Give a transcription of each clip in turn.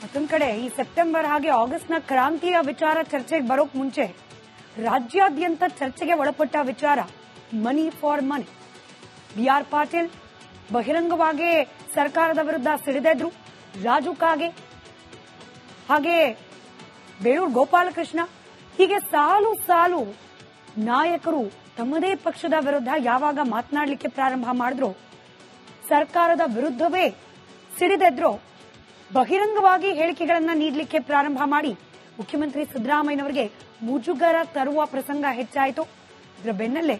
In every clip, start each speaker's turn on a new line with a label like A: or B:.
A: ಮತ್ತೊಂದ್ ಕಡೆ, ಈ ಸೆಪ್ಟೆಂಬರ್ ಹಾಗೆ ಆಗಸ್ಟ್ನ ಕ್ರಾಂತಿಯ ವಿಚಾರ ಚರ್ಚೆಗೆ ಬರೋಕ್ ಮುಂಚೆ, ರಾಜ್ಯಾದ್ಯಂತ ಚರ್ಚೆಗೆ ಒಳಪಟ್ಟ ವಿಚಾರ money for money B R Patil ಬಹಿರಂಗವಾಗಿ ಸರ್ಕಾರದ ವಿರುದ್ಧ ಸಿಡಿದೆದ್ರು ರಾಜು ಕಾಗೆ, ಹಾಗೆ ಬೇಳೂರು ಗೋಪಾಲಕೃಷ್ಣ, ಹೀಗೆ ಸಾಲು ಸಾಲು ನಾಯಕರು ತಮ್ಮದೇ ಪಕ್ಷದ ವಿರುದ್ಧ ಯಾವಾಗ ಮಾತನಾಡಲಿಕ್ಕೆ ಪ್ರಾರಂಭ ಮಾಡಿದ್ರು, ಸರ್ಕಾರದ ವಿರುದ್ಧವೇ ಸಿಡಿದೆದ್ರೋ ಬಹಿರಂಗವಾಗಿ ಹೇಳಿಕೆಗಳನ್ನ ನೀಡಲಿಕ್ಕೆ ಪ್ರಾರಂಭ ಮಾಡಿ ಮುಖ್ಯಮಂತ್ರಿ ಸಿದ್ದರಾಮಯ್ಯನವರಿಗೆ ಮುಜುಗರ ತರುವ ಪ್ರಸಂಗ ಹೆಚ್ಚಾಯಿತು. ಇದರ ಬೆನ್ನಲ್ಲೇ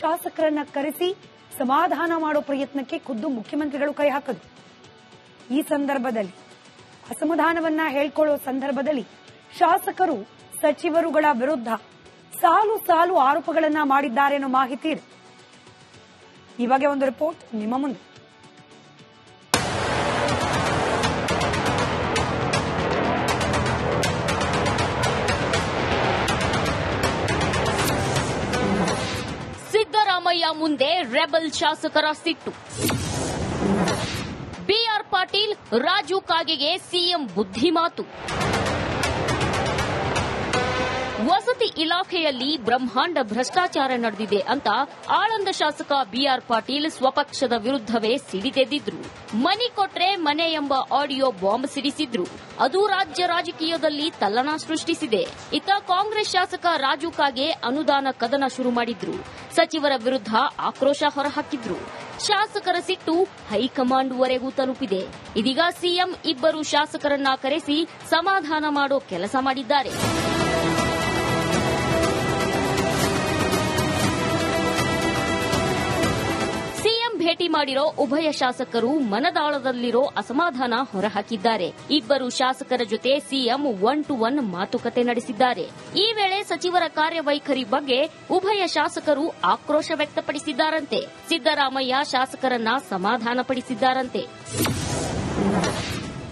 A: ಶಾಸಕರನ್ನ ಕರೆಸಿ ಸಮಾಧಾನ ಮಾಡೋ ಪ್ರಯತ್ನಕ್ಕೆ ಖುದ್ದು ಮುಖ್ಯಮಂತ್ರಿಗಳು ಕೈ ಹಾಕದು. ಈ ಸಂದರ್ಭದಲ್ಲಿ, ಅಸಮಾಧಾನವನ್ನ ಹೇಳ್ಕೊಳ್ಳೋ ಸಂದರ್ಭದಲ್ಲಿ ಶಾಸಕರು, ಸಚಿವರುಗಳ ವಿರುದ್ಧ ಸಾಲು ಸಾಲು ಆರೋಪಗಳನ್ನ ಮಾಡಿದ್ದಾರೆ ಅನ್ನೋ ಮಾಹಿತಿ ಇದೆ. ಈ ಬಗ್ಗೆ ಒಂದು ರಿಪೋರ್ಟ್ ನಿಮ್ಮ ಮುಂದೆ.
B: ಮುಂದೆ ರೆಬಲ್ ಶಾಸಕರ ಸಿಟ್ಟು. ಬಿಆರ್ ಪಾಟೀಲ್ ರಾಜು ಕಾಗೆಗೆ ಸಿಎಂ ಬುದ್ಧಿಮಾತು. ವಸತಿ ಇಲಾಖೆಯಲ್ಲಿ ಬ್ರಹ್ಮಾಂಡ ಭ್ರಷ್ಟಾಚಾರ ನಡೆದಿದೆ ಅಂತ ಆಳಂದ ಶಾಸಕ ಬಿಆರ್ ಪಾಟೀಲ್ ಸ್ವಪಕ್ಷದ ವಿರುದ್ಧವೇ ಸಿಡಿದೆದ್ದಿದ್ರು ಮನಿ ಕೊಟ್ರೆ ಮನೆ ಎಂಬ ಆಡಿಯೋ ಬಾಂಬ್ ಸಿಡಿಸಿದ್ರು. ಅದು ರಾಜ್ಯ ರಾಜಕೀಯದಲ್ಲಿ ತಲ್ಲಣ ಸೃಷ್ಟಿಸಿದೆ. ಇತ್ತ ಕಾಂಗ್ರೆಸ್ ಶಾಸಕ ರಾಜು ಕಾಗೆ ಅನುದಾನ ಕದನ ಶುರು ಮಾಡಿದ್ರು. ಸಚಿವರ ವಿರುದ್ಧ ಆಕ್ರೋಶ ಹೊರಹಾಕಿದ್ರು. ಶಾಸಕರ ಸಿಟ್ಟು ಹೈಕಮಾಂಡ್ವರೆಗೂ ತಲುಪಿದೆ. ಇದೀಗ ಸಿಎಂ ಇಬ್ಬರು ಶಾಸಕರನ್ನ ಕರೆಸಿ ಸಮಾಧಾನ ಮಾಡೋ ಕೆಲಸ ಮಾಡಿದ್ದಾರೆ. ಮಾಡಿರೋ ಉಭಯ ಶಾಸಕರು ಮನದಾಳದಲ್ಲಿರೋ ಅಸಮಾಧಾನ ಹೊರಹಾಕಿದ್ದಾರೆ. ಇಬ್ಬರು ಶಾಸಕರ ಜೊತೆ ಸಿಎಂ ಒನ್ ಟು ಒನ್ ಮಾತುಕತೆ ನಡೆಸಿದ್ದಾರೆ. ಈ ವೇಳೆ ಸಚಿವರ ಕಾರ್ಯವೈಖರಿ ಬಗ್ಗೆ ಉಭಯ ಶಾಸಕರು ಆಕ್ರೋಶ ವ್ಯಕ್ತಪಡಿಸಿದ್ದಾರಂತೆ. ಸಿದ್ದರಾಮಯ್ಯ ಶಾಸಕರನ್ನ ಸಮಾಧಾನಪಡಿಸಿದ್ದಾರಂತೆ.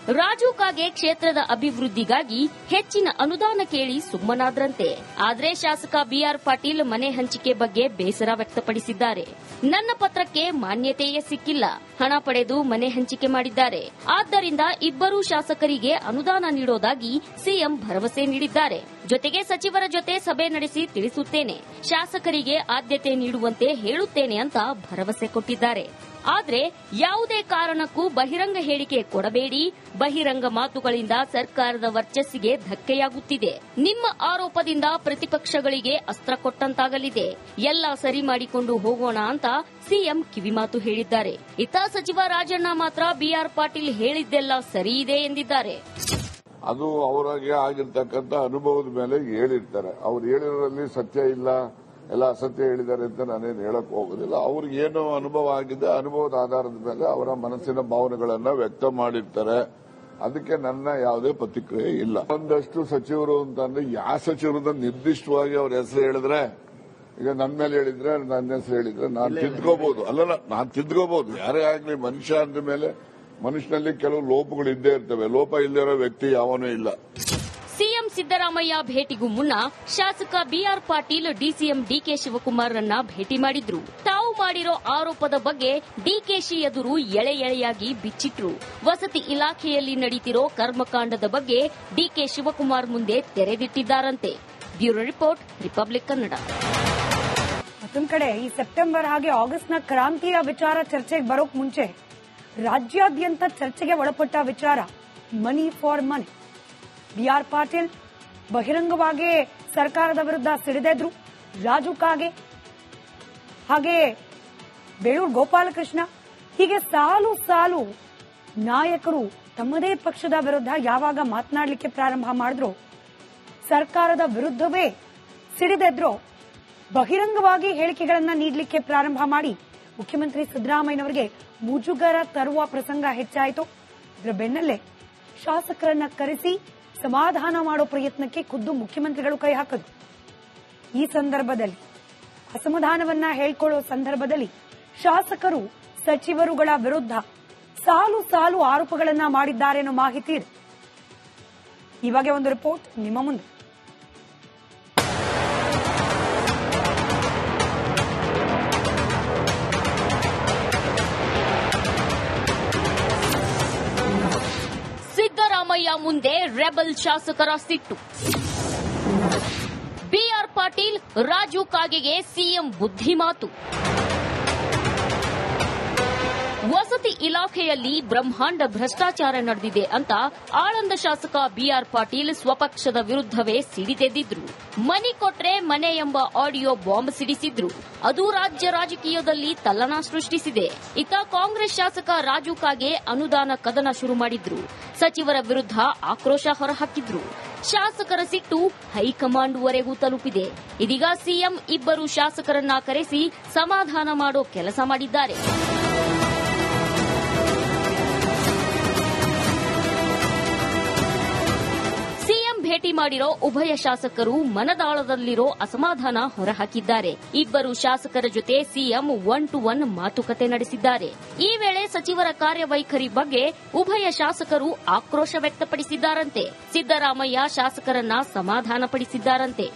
B: ರಾಜು ಕಾಗೆ ಕ್ಷೇತ್ರದ ಅಭಿವೃದ್ಧಿಗಾಗಿ ಹೆಚ್ಚಿನ ಅನುದಾನ ಕೇಳಿ ಸುಮ್ಮನಾದ್ರಂತೆ. ಆದರೆ ಶಾಸಕ ಬಿಆರ್ ಪಾಟೀಲ್ ಮನೆ ಹಂಚಿಕೆ ಬಗ್ಗೆ ಬೇಸರ ವ್ಯಕ್ತಪಡಿಸಿದ್ದಾರೆ. ನನ್ನ ಪತ್ರಕ್ಕೆ ಮಾನ್ಯತೆಯೇ ಸಿಕ್ಕಿಲ್ಲ. ಹಣ ಪಡೆದು ಮನೆ ಹಂಚಿಕೆ ಮಾಡಿದ್ದಾರೆ. ಆದ್ದರಿಂದ ಇಬ್ಬರೂ ಶಾಸಕರಿಗೆ ಅನುದಾನ ನೀಡೋದಾಗಿ ಸಿಎಂ ಭರವಸೆ ನೀಡಿದ್ದಾರೆ. ಜೊತೆಗೆ ಸಚಿವರ ಜೊತೆ ಸಭೆ ನಡೆಸಿ ತಿಳಿಸುತ್ತೇನೆ. ಶಾಸಕರಿಗೆ ಆದ್ಯತೆ ನೀಡುವಂತೆ ಹೇಳುತ್ತೇನೆ ಅಂತ ಭರವಸೆ ಕೊಟ್ಟಿದ್ದಾರೆ. ಆದ್ರೆ ಯಾವುದೇ ಕಾರಣಕ್ಕೂ ಬಹಿರಂಗ ಹೇಳಿಕೆ ಕೊಡಬೇಡಿ. ಬಹಿರಂಗ ಮಾತುಗಳಿಂದ ಸರ್ಕಾರದ ವರ್ಚಸ್ಸಿಗೆ ಧಕ್ಕೆಯಾಗುತ್ತಿದೆ. ನಿಮ್ಮ ಆರೋಪದಿಂದ ಪ್ರತಿಪಕ್ಷಗಳಿಗೆ ಅಸ್ತ್ರ ಕೊಟ್ಟಂತಾಗಲಿದೆ. ಎಲ್ಲ ಸರಿ ಮಾಡಿಕೊಂಡು ಹೋಗೋಣ ಅಂತ ಸಿಎಂ ಕಿವಿಮಾತು ಹೇಳಿದ್ದಾರೆ. ಇತ ಸಚಿವ ರಾಜಣ್ಣ ಮಾತ್ರ ಬಿಆರ್ ಪಾಟೀಲ್ ಹೇಳಿದ್ದೆಲ್ಲ ಸರಿ ಇದೆ ಎಂದಿದ್ದಾರೆ.
C: ಅದು ಅವರಿಗೆ ಆಗಿರ್ತಕ್ಕಂಥ ಅನುಭವದ ಮೇಲೆ ಹೇಳಿರ್ತಾರೆ. ಅವ್ರು ಹೇಳಿರೋದ್ರಲ್ಲಿ ಸತ್ಯ ಇಲ್ಲ. ಎಲ್ಲ ಅಸತ್ಯ ಹೇಳಿದ್ದಾರೆ ಅಂತ ನಾನೇನು ಹೇಳಕ್ ಹೋಗೋದಿಲ್ಲ. ಅವ್ರಿಗೆ ಏನು ಅನುಭವ ಆಗಿದೆ ಅನುಭವದ ಆಧಾರದ ಮೇಲೆ ಅವರ ಮನಸ್ಸಿನ ಭಾವನೆಗಳನ್ನ ವ್ಯಕ್ತ ಮಾಡಿರ್ತಾರೆ. ಅದಕ್ಕೆ ನನ್ನ ಯಾವುದೇ ಪ್ರತಿಕ್ರಿಯೆ ಇಲ್ಲ. ಒಂದಷ್ಟು ಸಚಿವರು ಅಂತಂದ್ರೆ ಯಾವ ಸಚಿವರದ ನಿರ್ದಿಷ್ಟವಾಗಿ ಅವ್ರ ಹೆಸರು ಹೇಳಿದ್ರೆ ಈಗ ನನ್ನ ಮೇಲೆ ಹೇಳಿದ್ರೆ ನನ್ನ ಹೆಸರು ಹೇಳಿದ್ರೆ ನಾನು ತಿದ್ಕೋಬಹುದು ಅಲ್ಲಲ್ಲ ನಾನು ತಿದ್ಕೋಬಹುದು ಯಾರೇ ಆಗ್ಲಿ ಮನುಷ್ಯ ಅಂದ ಮೇಲೆ ಮನುಷ್ಯನಲ್ಲಿ ಕೆಲವು ಲೋಪಗಳು ಇದ್ದೇ ಇರ್ತವೆ. ಲೋಪ ಇಲ್ಲದಿರೋ ವ್ಯಕ್ತಿ ಯಾವನೂ ಇಲ್ಲ.
B: ಸಿದ್ದರಾಮಯ್ಯ ಭೇಟಿಗೂ ಮುನ್ನ ಶಾಸಕ ಬಿಆರ್ ಪಾಟೀಲ್ ಡಿಸಿಎಂ ಡಿಕೆ ಶಿವಕುಮಾರ್ರನ್ನ ಭೇಟಿ ಮಾಡಿದ್ರು. ತಾವು ಮಾಡಿರೋ ಆರೋಪದ ಬಗ್ಗೆ ಡಿಕೆಶಿ ಎದುರು ಎಳೆ ಎಳೆಯಾಗಿ ಬಿಚ್ಚಿಟ್ರು. ವಸತಿ ಇಲಾಖೆಯಲ್ಲಿ ನಡೀತಿರೋ ಕರ್ಮಕಾಂಡದ ಬಗ್ಗೆ ಡಿಕೆ ಶಿವಕುಮಾರ್ ಮುಂದೆ ತೆರೆದಿಟ್ಟಿದ್ದಾರಂತೆ. Bureau report, Republic Kannada.
A: ಮತ್ತೊಂದು ಕಡೆ, ಈ ಸೆಪ್ಟೆಂಬರ್ ಹಾಗೆ ಆಗಸ್ಟ್ನ ಕ್ರಾಂತಿಯ ವಿಚಾರ ಚರ್ಚೆಗೆ ಬರೋಕ್ ಮುಂಚೆ ರಾಜ್ಯಾದ್ಯಂತ ಚರ್ಚೆಗೆ ಒಳಪಟ್ಟ ವಿಚಾರ money for money B R Patil ಬಹಿರಂಗವಾಗಿ ಸರ್ಕಾರದ ವಿರುದ್ಧ ಸಿಡಿದೆದ್ರು ರಾಜು ಕಾಗೆ, ಹಾಗೆ ಬೇಳೂರು ಗೋಪಾಲಕೃಷ್ಣ, ಹೀಗೆ ಸಾಲು ಸಾಲು ನಾಯಕರು ತಮ್ಮದೇ ಪಕ್ಷದ ವಿರುದ್ಧ ಯಾವಾಗ ಮಾತನಾಡಲಿಕ್ಕೆ ಪ್ರಾರಂಭ ಮಾಡಿದ್ರು. ಸರ್ಕಾರದ ವಿರುದ್ಧವೇ ಸಿಡಿದೆದ್ರೋ ಬಹಿರಂಗವಾಗಿ ಹೇಳಿಕೆಗಳನ್ನ ನೀಡಲಿಕ್ಕೆ ಪ್ರಾರಂಭ ಮಾಡಿ ಮುಖ್ಯಮಂತ್ರಿ ಸಿದ್ದರಾಮಯ್ಯನವರಿಗೆ ಮುಜುಗರ ತರುವ ಪ್ರಸಂಗ ಹೆಚ್ಚಾಯಿತು. ಇದರ ಬೆನ್ನಲ್ಲೇ ಶಾಸಕರನ್ನ ಕರೆಸಿ ಸಮಾಧಾನ ಮಾಡೋ ಪ್ರಯತ್ನಕ್ಕೆ ಖುದ್ದು ಮುಖ್ಯಮಂತ್ರಿಗಳು ಕೈ ಹಾಕದು. ಈ ಸಂದರ್ಭದಲ್ಲಿ, ಅಸಮಾಧಾನವನ್ನ ಹೇಳ್ಕೊಳ್ಳೋ ಸಂದರ್ಭದಲ್ಲಿ ಶಾಸಕರು, ಸಚಿವರುಗಳ ವಿರುದ್ಧ ಸಾಲು ಸಾಲು ಆರೋಪಗಳನ್ನ ಮಾಡಿದ್ದಾರೆ ಮಾಹಿತಿ ಇದೆ. ಬಗ್ಗೆ ಒಂದು ರಿಪೋರ್ಟ್ ನಿಮ್ಮ ಮುಂದೆ.
B: ರೆಬಲ್ ಶಾಸಕರ ಸಿಟ್ಟು. ಬಿಆರ್ ಪಾಟೀಲ್ ರಾಜು ಕಾಗೆಗೆ ಸಿಎಂ ಬುದ್ಧಿಮಾತು. ವಸತಿ ಇಲಾಖೆಯಲ್ಲಿ ಬ್ರಹ್ಮಾಂಡ ಭ್ರಷ್ಟಾಚಾರ ನಡೆದಿದೆ ಅಂತ ಆಳಂದ ಶಾಸಕ ಬಿಆರ್ ಪಾಟೀಲ್ ಸ್ವಪಕ್ಷದ ವಿರುದ್ಧವೇ ಸಿಡಿದೆದ್ದಿದ್ರು ಮನಿ ಕೊಟ್ರೆ ಮನೆ ಎಂಬ ಆಡಿಯೋ ಬಾಂಬ್ ಸಿಡಿಸಿದ್ರು. ಅದು ರಾಜ್ಯ ರಾಜಕೀಯದಲ್ಲಿ ತಲ್ಲಣ ಸೃಷ್ಟಿಸಿದೆ. ಇತ್ತ ಕಾಂಗ್ರೆಸ್ ಶಾಸಕ ರಾಜು ಕಾಗೆ ಅನುದಾನ ಕದನ ಶುರು ಮಾಡಿದ್ರು. ಸಚಿವರ ವಿರುದ್ಧ ಆಕ್ರೋಶ ಹೊರಹಾಕಿದ್ರು. ಶಾಸಕರ ಸಿಟ್ಟು ಹೈಕಮಾಂಡ್ವರೆಗೂ ತಲುಪಿದೆ. ಇದೀಗ ಸಿಎಂ ಇಬ್ಬರು ಶಾಸಕರನ್ನ ಕರೆಸಿ ಸಮಾಧಾನ ಮಾಡೋ ಕೆಲಸ ಮಾಡಿದ್ದಾರೆ. ಮಾಡಿರೋ ಉಭಯ ಶಾಸಕರು ಮನದಾಳದಲ್ಲಿರೋ ಅಸಮಾಧಾನ ಹೊರಹಾಕಿದ್ದಾರೆ. ಇಬ್ಬರು ಶಾಸಕರ ಜೊತೆ ಸಿಎಂ ಒನ್ ಟು ಒನ್ ಮಾತುಕತೆ ನಡೆಸಿದ್ದಾರೆ. ಈ ವೇಳೆ ಸಚಿವರ ಕಾರ್ಯವೈಖರಿ ಬಗ್ಗೆ ಉಭಯ ಶಾಸಕರು ಆಕ್ರೋಶ ವ್ಯಕ್ತಪಡಿಸಿದ್ದಾರಂತೆ. ಸಿದ್ದರಾಮಯ್ಯ ಶಾಸಕರನ್ನ ಸಮಾಧಾನಪಡಿಸಿದ್ದಾರಂತೆ.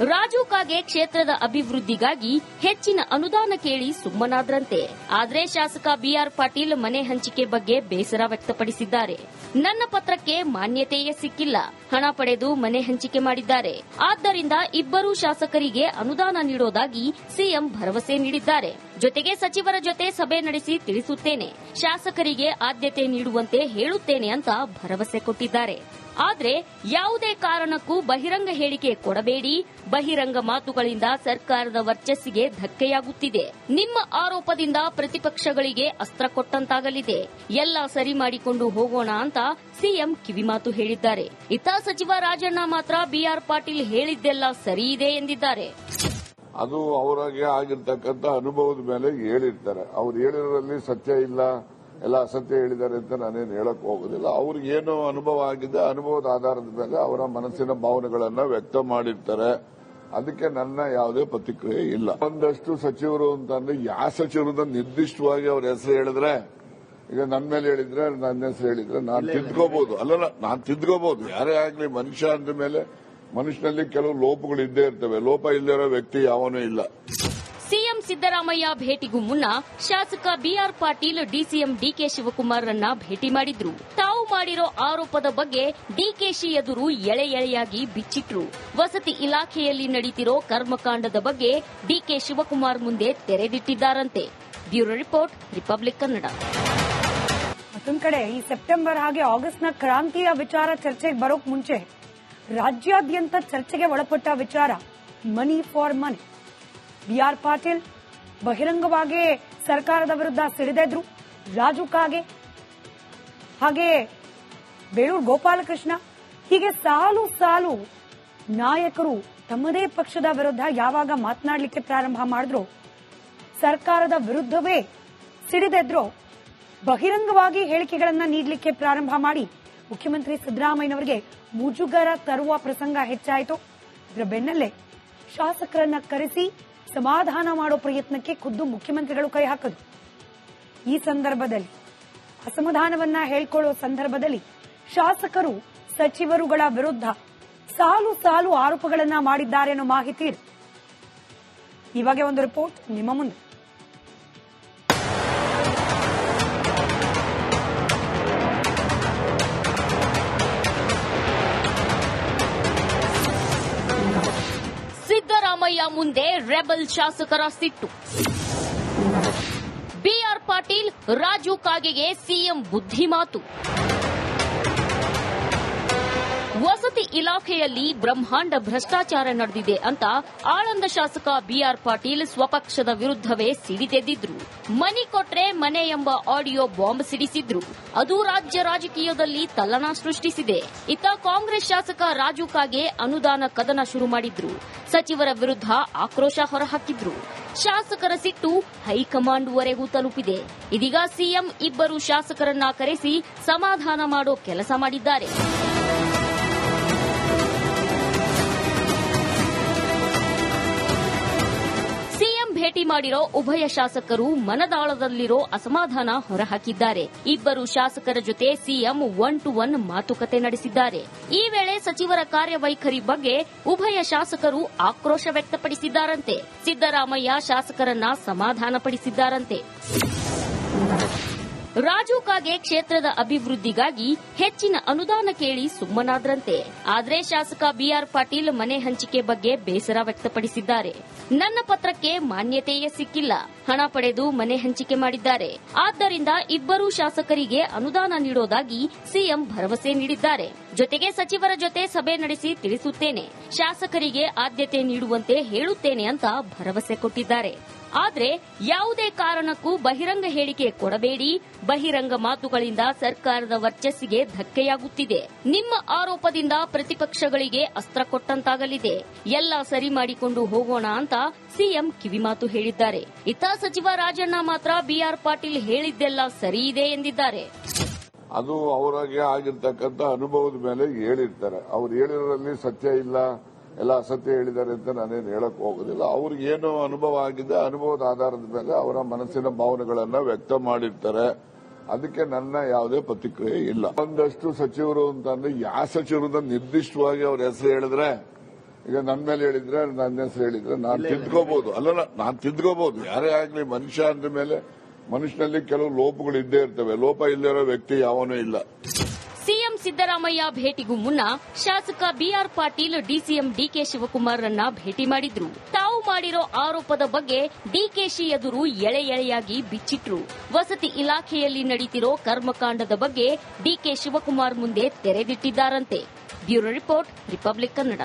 B: ರಾಜು ಕಾಗೆ ಕ್ಷೇತ್ರದ ಅಭಿವೃದ್ಧಿಗಾಗಿ ಹೆಚ್ಚಿನ ಅನುದಾನ ಕೇಳಿ ಸುಮ್ಮನಾದ್ರಂತೆ. ಆದರೆ ಶಾಸಕ ಬಿಆರ್ ಪಾಟೀಲ್ ಮನೆ ಹಂಚಿಕೆ ಬಗ್ಗೆ ಬೇಸರ ವ್ಯಕ್ತಪಡಿಸಿದ್ದಾರೆ. ನನ್ನ ಪತ್ರಕ್ಕೆ ಮಾನ್ಯತೆಯೇ ಸಿಕ್ಕಿಲ್ಲ. ಹಣ ಪಡೆದು ಮನೆ ಹಂಚಿಕೆ ಮಾಡಿದ್ದಾರೆ. ಆದ್ದರಿಂದ ಇಬ್ಬರೂ ಶಾಸಕರಿಗೆ ಅನುದಾನ ನೀಡೋದಾಗಿ ಸಿಎಂ ಭರವಸೆ ನೀಡಿದ್ದಾರೆ. ಜೊತೆಗೆ ಸಚಿವರ ಜೊತೆ ಸಭೆ ನಡೆಸಿ ತಿಳಿಸುತ್ತೇನೆ. ಶಾಸಕರಿಗೆ ಆದ್ಯತೆ ನೀಡುವಂತೆ ಹೇಳುತ್ತೇನೆ ಅಂತ ಭರವಸೆ ಕೊಟ್ಟಿದ್ದಾರೆ. ಆದ್ರೆ ಯಾವುದೇ ಕಾರಣಕ್ಕೂ ಬಹಿರಂಗ ಹೇಳಿಕೆ ಕೊಡಬೇಡಿ. ಬಹಿರಂಗ ಮಾತುಗಳಿಂದ ಸರ್ಕಾರದ ವರ್ಚಸ್ಸಿಗೆ ಧಕ್ಕೆಯಾಗುತ್ತಿದೆ. ನಿಮ್ಮ ಆರೋಪದಿಂದ ಪ್ರತಿಪಕ್ಷಗಳಿಗೆ ಅಸ್ತ್ರ ಕೊಟ್ಟಂತಾಗಲಿದೆ. ಎಲ್ಲ ಸರಿ ಮಾಡಿಕೊಂಡು ಹೋಗೋಣ ಅಂತ ಸಿಎಂ ಕಿವಿಮಾತು ಹೇಳಿದ್ದಾರೆ. ಇತ ಸಚಿವ ರಾಜಣ್ಣ ಮಾತ್ರ ಬಿಆರ್ ಪಾಟೀಲ್ ಹೇಳಿದ್ದೆಲ್ಲ ಸರಿ ಇದೆ ಎಂದಿದ್ದಾರೆ.
C: ಅದು ಅವರಿಗೆ ಆಗಿರ್ತಕ್ಕಂಥ ಅನುಭವದ ಮೇಲೆ ಹೇಳಿರ್ತಾರೆ. ಅವ್ರು ಹೇಳಿರೋದ್ರಲ್ಲಿ ಸತ್ಯ ಇಲ್ಲ. ಎಲ್ಲ ಅಸತ್ಯ ಹೇಳಿದ್ದಾರೆ ಅಂತ ನಾನೇನು ಹೇಳಕ್ ಹೋಗೋದಿಲ್ಲ. ಅವ್ರಿಗೆ ಏನು ಅನುಭವ ಆಗಿದೆ ಅನುಭವದ ಆಧಾರದ ಮೇಲೆ ಅವರ ಮನಸ್ಸಿನ ಭಾವನೆಗಳನ್ನ ವ್ಯಕ್ತ ಮಾಡಿರ್ತಾರೆ. ಅದಕ್ಕೆ ನನ್ನ ಯಾವುದೇ ಪ್ರತಿಕ್ರಿಯೆ ಇಲ್ಲ. ಒಂದಷ್ಟು ಸಚಿವರು ಅಂತಂದ್ರೆ ಯಾವ ಸಚಿವರು ಅಂತ ನಿರ್ದಿಷ್ಟವಾಗಿ ಅವ್ರ ಹೆಸರು ಹೇಳಿದ್ರೆ ಈಗ ನನ್ನ ಮೇಲೆ ಹೇಳಿದ್ರೆ ನನ್ನ ಹೆಸರು ಹೇಳಿದ್ರೆ ನಾನು ತಿದ್ಕೋಬಹುದು ಅಲ್ಲಲ್ಲ ನಾನು ತಿದ್ಕೋಬಹುದು ಯಾರೇ ಆಗ್ಲಿ ಮನುಷ್ಯ ಅಂದ ಮೇಲೆ ಮನುಷ್ಯನಲ್ಲಿ ಕೆಲವು ಲೋಪಗಳು ಇದ್ದೇ ಇರ್ತವೆ. ಲೋಪ ಇಲ್ಲದೇ ಇರೋ ವ್ಯಕ್ತಿ ಯಾವನೂ ಇಲ್ಲ.
B: ಸಿದ್ದರಾಮಯ್ಯ ಭೇಟಿಗೂ ಮುನ್ನ ಶಾಸಕ ಬಿಆರ್ ಪಾಟೀಲ್ ಡಿಸಿಎಂ ಡಿಕೆ ಶಿವಕುಮಾರ್ರನ್ನ ಭೇಟಿ ಮಾಡಿದ್ರು. ತಾವು ಮಾಡಿರೋ ಆರೋಪದ ಬಗ್ಗೆ ಡಿಕೆಶಿ ಎದುರು ಎಳೆ ಎಳೆಯಾಗಿ ಬಿಚ್ಚಿಟ್ರು. ವಸತಿ ಇಲಾಖೆಯಲ್ಲಿ ನಡೀತಿರೋ ಕರ್ಮಕಾಂಡದ ಬಗ್ಗೆ ಡಿಕೆ ಶಿವಕುಮಾರ್ ಮುಂದೆ ತೆರೆದಿಟ್ಟಿದ್ದಾರಂತೆ. Bureau report, Republic Kannada.
A: ಮತ್ತೊಂದು ಕಡೆ, ಈ ಸೆಪ್ಟೆಂಬರ್ ಹಾಗೆ ಆಗಸ್ಟ್ನ ಕ್ರಾಂತಿಯ ವಿಚಾರ ಚರ್ಚೆಗೆ ಬರೋಕ್ ಮುಂಚೆ ರಾಜ್ಯಾದ್ಯಂತ ಚರ್ಚೆಗೆ ಒಳಪಟ್ಟ ವಿಚಾರ, money for money. BR Patil ಬಹಿರಂಗವಾಗಿ ಸರ್ಕಾರದ ವಿರುದ್ಧ ಸಿಡಿದೆದ್ರು ರಾಜು ಕಾಗೆ, ಹಾಗೆ ಬೇಳೂರು ಗೋಪಾಲಕೃಷ್ಣ. ಹೀಗೆ ಸಾಲು ಸಾಲು ನಾಯಕರು ತಮ್ಮದೇ ಪಕ್ಷದ ವಿರುದ್ಧ ಯಾವಾಗ ಮಾತನಾಡಲಿಕ್ಕೆ ಪ್ರಾರಂಭ ಮಾಡಿದ್ರು, ಸರ್ಕಾರದ ವಿರುದ್ಧವೇ ಸಿಡಿದೆದ್ರು ಬಹಿರಂಗವಾಗಿ ಹೇಳಿಕೆಗಳನ್ನ ನೀಡಲಿಕ್ಕೆ ಪ್ರಾರಂಭ ಮಾಡಿ ಮುಖ್ಯಮಂತ್ರಿ ಸಿದ್ದರಾಮಯ್ಯನವರಿಗೆ ಮುಜುಗರ ತರುವ ಪ್ರಸಂಗ ಹೆಚ್ಚಾಯಿತು. ಇದರ ಬೆನ್ನಲ್ಲೇ ಶಾಸಕರನ್ನ ಕರೆಸಿ ಸಮಾಧಾನ ಮಾಡೋ ಪ್ರಯತ್ನಕ್ಕೆ ಖುದ್ದು ಮುಖ್ಯಮಂತ್ರಿಗಳು ಕೈ ಹಾಕದು. ಈ ಸಂದರ್ಭದಲ್ಲಿ, ಅಸಮಾಧಾನವನ್ನ ಹೇಳ್ಕೊಳ್ಳೋ ಸಂದರ್ಭದಲ್ಲಿ ಶಾಸಕರು, ಸಚಿವರುಗಳ ವಿರುದ್ಧ ಸಾಲು ಸಾಲು ಆರೋಪಗಳನ್ನ ಮಾಡಿದ್ದಾರೆ ಅನ್ನೋ ಮಾಹಿತಿ ಇದೆ. ಬಗ್ಗೆ ಒಂದು ರಿಪೋರ್ಟ್ ನಿಮ್ಮ ಮುಂದೆ.
B: ಮುಂದೆ ರೆಬಲ್ ಶಾಸಕರ ಸಿಟ್ಟು. ಬಿಆರ್ ಪಾಟೀಲ್ ರಾಜು ಕಾಗೆಗೆ ಸಿಎಂ ಬುದ್ಧಿಮಾತು ವಸತಿ ಇಲಾಖೆಯಲ್ಲಿ ಬ್ರಹ್ಮಾಂಡ ಭ್ರಷ್ಟಾಚಾರ ನಡೆದಿದೆ ಅಂತ ಆಳಂದ ಶಾಸಕ ಬಿಆರ್ ಪಾಟೀಲ್ ಸ್ವಪಕ್ಷದ ವಿರುದ್ಧವೇ ಸಿಡಿದೆದ್ದಿದ್ರು ಮನಿ ಕೊಟ್ರೆ ಮನೆ ಎಂಬ ಆಡಿಯೋ ಬಾಂಬ್ ಸಿಡಿಸಿದ್ರು. ಅದು ರಾಜ್ಯ ರಾಜಕೀಯದಲ್ಲಿ ತಲ್ಲಣ ಸೃಷ್ಟಿಸಿದೆ. ಇತ್ತ ಕಾಂಗ್ರೆಸ್ ಶಾಸಕ ರಾಜು ಕಾಗೆ ಅನುದಾನ ಕದನ ಶುರು ಮಾಡಿದ್ರು. ಸಚಿವರ ವಿರುದ್ಧ ಆಕ್ರೋಶ ಹೊರಹಾಕಿದ್ರು. ಶಾಸಕರ ಸಿಟ್ಟು ಹೈಕಮಾಂಡ್ವರೆಗೂ ತಲುಪಿದೆ. ಇದೀಗ ಸಿಎಂ ಇಬ್ಬರು ಶಾಸಕರನ್ನ ಕರೆಸಿ ಸಮಾಧಾನ ಮಾಡೋ ಕೆಲಸ ಮಾಡಿದ್ದಾರೆ. ಭೇಟಿ ಮಾಡಿರೋ ಉಭಯ ಶಾಸಕರು ಮನದಾಳದಲ್ಲಿರೋ ಅಸಮಾಧಾನ ಹೊರಹಾಕಿದ್ದಾರೆ. ಇಬ್ಬರು ಶಾಸಕರ ಜೊತೆ ಸಿಎಂ ಒನ್ ಟು ಒನ್ ಮಾತುಕತೆ ನಡೆಸಿದ್ದಾರೆ. ಈ ವೇಳೆ ಸಚಿವರ ಕಾರ್ಯವೈಖರಿ ಬಗ್ಗೆ ಉಭಯ ಶಾಸಕರು ಆಕ್ರೋಶ ವ್ಯಕ್ತಪಡಿಸಿದ್ದಾರಂತೆ. ಸಿದ್ದರಾಮಯ್ಯ ಶಾಸಕರನ್ನ ಸಮಾಧಾನಪಡಿಸಿದ್ದಾರಂತೆ. ರಾಜು ಕಾಗೆ ಕ್ಷೇತ್ರದ ಅಭಿವೃದ್ಧಿಗಾಗಿ ಹೆಚ್ಚಿನ ಅನುದಾನ ಕೇಳಿ ಸುಮ್ಮನಾದ್ರಂತೆ. ಆದರೆ ಶಾಸಕ ಬಿಆರ್ ಪಾಟೀಲ್ ಮನೆ ಹಂಚಿಕೆ ಬಗ್ಗೆ ಬೇಸರ ವ್ಯಕ್ತಪಡಿಸಿದ್ದಾರೆ. ನನ್ನ ಪತ್ರಕ್ಕೆ ಮಾನ್ಯತೆಯೇ ಸಿಕ್ಕಿಲ್ಲ. ಹಣ ಪಡೆದು ಮನೆ ಹಂಚಿಕೆ ಮಾಡಿದ್ದಾರೆ. ಆದ್ದರಿಂದ ಇಬ್ಬರೂ ಶಾಸಕರಿಗೆ ಅನುದಾನ ನೀಡೋದಾಗಿ ಸಿಎಂ ಭರವಸೆ ನೀಡಿದ್ದಾರೆ. ಜೊತೆಗೆ ಸಚಿವರ ಜೊತೆ ಸಭೆ ನಡೆಸಿ ತಿಳಿಸುತ್ತೇನೆ. ಶಾಸಕರಿಗೆ ಆದ್ಯತೆ ನೀಡುವಂತೆ ಹೇಳುತ್ತೇನೆ ಅಂತ ಭರವಸೆ ಕೊಟ್ಟಿದ್ದಾರೆ. ಆದ್ರೆ ಯಾವುದೇ ಕಾರಣಕ್ಕೂ ಬಹಿರಂಗ ಹೇಳಿಕೆ ಕೊಡಬೇಡಿ. ಬಹಿರಂಗ ಮಾತುಗಳಿಂದ ಸರ್ಕಾರದ ವರ್ಚಸ್ಸಿಗೆ ಧಕ್ಕೆಯಾಗುತ್ತಿದೆ. ನಿಮ್ಮ ಆರೋಪದಿಂದ ಪ್ರತಿಪಕ್ಷಗಳಿಗೆ ಅಸ್ತ್ರ ಕೊಟ್ಟಂತಾಗಲಿದೆ. ಎಲ್ಲ ಸರಿ ಮಾಡಿಕೊಂಡು ಹೋಗೋಣ ಅಂತ ಸಿಎಂ ಕಿವಿಮಾತು ಹೇಳಿದ್ದಾರೆ. ಇತ್ತ ಸಚಿವ ರಾಜಣ್ಣ ಮಾತ್ರ ಬಿಆರ್ ಪಾಟೀಲ್ ಹೇಳಿದ್ದೆಲ್ಲ ಸರಿ ಇದೆ ಎಂದಿದ್ದಾರೆ.
C: ಅದು ಅವರಿಗೆ ಆಗಿರ್ತಕ್ಕಂಥ ಅನುಭವದ ಮೇಲೆ ಹೇಳಿರ್ತಾರೆ. ಅವ್ರು ಹೇಳಿರೋದ್ರಲ್ಲಿ ಸತ್ಯ ಇಲ್ಲ. ಎಲ್ಲ ಅಸತ್ಯ ಹೇಳಿದ್ದಾರೆ ಅಂತ ನಾನೇನು ಹೇಳಕ್ ಹೋಗೋದಿಲ್ಲ. ಅವ್ರಿಗೆ ಏನು ಅನುಭವ ಆಗಿದೆ ಅನುಭವದ ಆಧಾರದ ಮೇಲೆ ಅವರ ಮನಸ್ಸಿನ ಭಾವನೆಗಳನ್ನ ವ್ಯಕ್ತ ಮಾಡಿರ್ತಾರೆ. ಅದಕ್ಕೆ ನನ್ನ ಯಾವುದೇ ಪ್ರತಿಕ್ರಿಯೆ ಇಲ್ಲ. ಒಂದಷ್ಟು ಸಚಿವರು ಅಂತಂದ್ರೆ ಯಾವ ಸಚಿವರು ನಿರ್ದಿಷ್ಟವಾಗಿ ಅವ್ರ ಹೆಸರು ಹೇಳಿದ್ರೆ ಈಗ ನನ್ನ ಮೇಲೆ ಹೇಳಿದ್ರೆ ನನ್ನ ಹೆಸರು ಹೇಳಿದ್ರೆ ನಾನು ತಿದ್ಕೋಬಹುದು ಅಲ್ಲ ನಾನು ತಿದ್ಕೋಬಹುದು ಯಾರೇ ಆಗ್ಲಿ ಮನುಷ್ಯ ಅಂದ ಮೇಲೆ ಮನುಷ್ಯನಲ್ಲಿ ಕೆಲವು ಲೋಪಗಳು ಇದ್ದೇ ಇರ್ತವೆ. ಲೋಪ ಇಲ್ಲದಿರೋ ವ್ಯಕ್ತಿ ಯಾವನೂ ಇಲ್ಲ.
B: ಸಿದ್ದರಾಮಯ್ಯ ಭೇಟಿಗೂ ಮುನ್ನ ಶಾಸಕ ಬಿಆರ್ ಪಾಟೀಲ್ ಡಿಸಿಎಂ ಡಿಕೆ ಶಿವಕುಮಾರ್ರನ್ನ ಭೇಟಿ ಮಾಡಿದ್ರು. ತಾವು ಮಾಡಿರೋ ಆರೋಪದ ಬಗ್ಗೆ ಡಿಕೆಶಿ ಎದುರು ಎಳೆ ಎಳೆಯಾಗಿ ಬಿಚ್ಚಿಟ್ರು. ವಸತಿ ಇಲಾಖೆಯಲ್ಲಿ ನಡೀತಿರೋ ಕರ್ಮಕಾಂಡದ ಬಗ್ಗೆ ಡಿಕೆ ಶಿವಕುಮಾರ್ ಮುಂದೆ ತೆರೆದಿಟ್ಟಿದ್ದಾರಂತೆ. Bureau report, Republic Kannada.